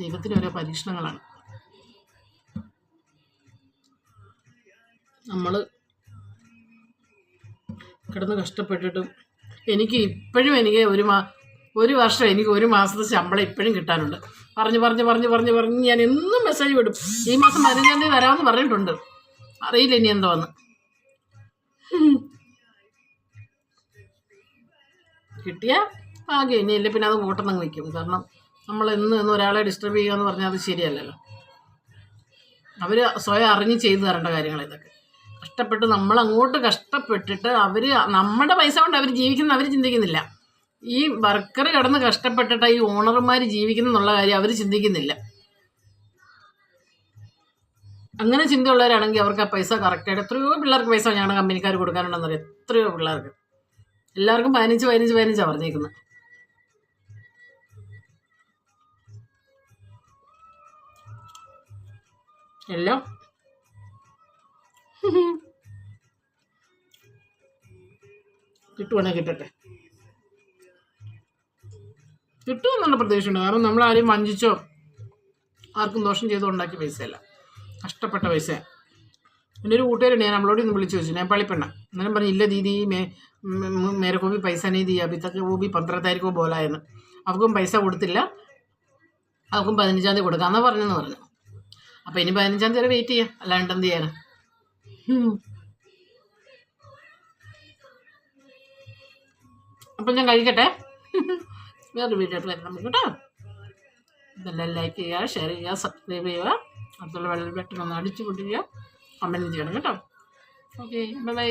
ദൈവത്തിന് ഓരോ പരീക്ഷണങ്ങളാണ്. നമ്മൾ കിടന്ന് കഷ്ടപ്പെട്ടിട്ടും എനിക്ക് ഇപ്പോഴും എനിക്ക് ഒരു മാ ഒരു വർഷം എനിക്ക് ഒരു മാസത്തെ ശമ്പളം ഇപ്പോഴും കിട്ടാനുണ്ട്. പറഞ്ഞ് പറഞ്ഞ് പറഞ്ഞ് പറഞ്ഞ് പറഞ്ഞ് ഞാൻ എന്നും മെസ്സേജ് വിടും. ഈ മാസം പതിനഞ്ചാം തീയതി വരാമെന്ന് പറഞ്ഞിട്ടുണ്ട്. അറിയില്ല ഇനി എന്തോന്ന്. കിട്ടിയ ആകെ ഇനിയില്ല പിന്നെ അത് കൂട്ടണം വയ്ക്കും കാരണം നമ്മൾ എന്ന് എന്ന് ഒരാളെ ഡിസ്റ്റർബ് ചെയ്യുക എന്ന് പറഞ്ഞാൽ അത് ശരിയല്ലല്ലോ. അവർ സ്വയം അറിഞ്ഞ് ചെയ്തു തരേണ്ട കാര്യങ്ങൾ ഇതൊക്കെ. കഷ്ടപ്പെട്ട് നമ്മൾ അങ്ങോട്ട് കഷ്ടപ്പെട്ടിട്ട് അവർ നമ്മുടെ പൈസ കൊണ്ട് അവർ ജീവിക്കുന്ന അവർ ചിന്തിക്കുന്നില്ല. ഈ വർക്കർ കിടന്ന് കഷ്ടപ്പെട്ടിട്ട് ഈ ഓണർമാർ ജീവിക്കുന്നു എന്നുള്ള കാര്യം അവർ ചിന്തിക്കുന്നില്ല. അങ്ങനെ ചിന്തയുള്ളവരാണെങ്കിൽ അവർക്ക് ആ പൈസ കറക്റ്റായിട്ട് എത്രയോ പിള്ളേർക്ക് പൈസ ഞങ്ങളുടെ കമ്പനിക്കാർ കൊടുക്കാനുണ്ടെന്നറിയാം എത്രയോ പിള്ളേർക്ക്. എല്ലാവർക്കും പതിനഞ്ച് പതിനഞ്ച് പതിനഞ്ചാണ് പറഞ്ഞേക്കുന്നത് എല്ലാം. കിട്ടുവാണെങ്കിൽ കിട്ടട്ടെ. കിട്ടുമെന്നുള്ള പ്രതീക്ഷയുണ്ട്. കാരണം നമ്മൾ ആരെയും വഞ്ചിച്ചോ ആർക്കും ദോഷം ചെയ്തോ ഉണ്ടാക്കിയ പൈസയല്ല. കഷ്ടപ്പെട്ട പൈസ. പിന്നെ ഒരു കൂട്ടുകാരുണ്ട് ഞാൻ നമ്മളോട് ഇന്ന് വിളിച്ചു ചോദിച്ചു. ഞാൻ പളിപ്പെണ്ണ അന്നേരം പറഞ്ഞു ഇല്ല ദീദി മേ മേരെ കോപി പൈസ നീ ദീ അഭി തക്ക് കോബി പന്ത്രണ്ടായിരിക്കോ പോലായെന്ന് അവർക്കും പൈസ കൊടുത്തില്ല. അവർക്കും പതിനഞ്ചാം തീയതി കൊടുക്കാമെന്നാണ് പറഞ്ഞെന്ന് പറഞ്ഞു. അപ്പം ഇനി പതിനഞ്ചാം തീയതി വെയിറ്റ് ചെയ്യാം. അല്ലാണ്ട് എന്ത് ചെയ്യാനാ? അപ്പൊ ഞാൻ കഴിക്കട്ടെ. വേറൊരു വീഡിയോ ആയിട്ട് വരണം നമുക്ക് കേട്ടോ. ഇതെല്ലാം ലൈക്ക് ചെയ്യുക ഷെയർ ചെയ്യുക സബ്സ്ക്രൈബ് ചെയ്യുക. അടുത്തുള്ള വെള്ളം പെട്ടെന്ന് ഒന്ന് അടിച്ചു പൊട്ടിക്കുക കമന്റ് ചെയ്യണം കേട്ടോ. Okay bye bye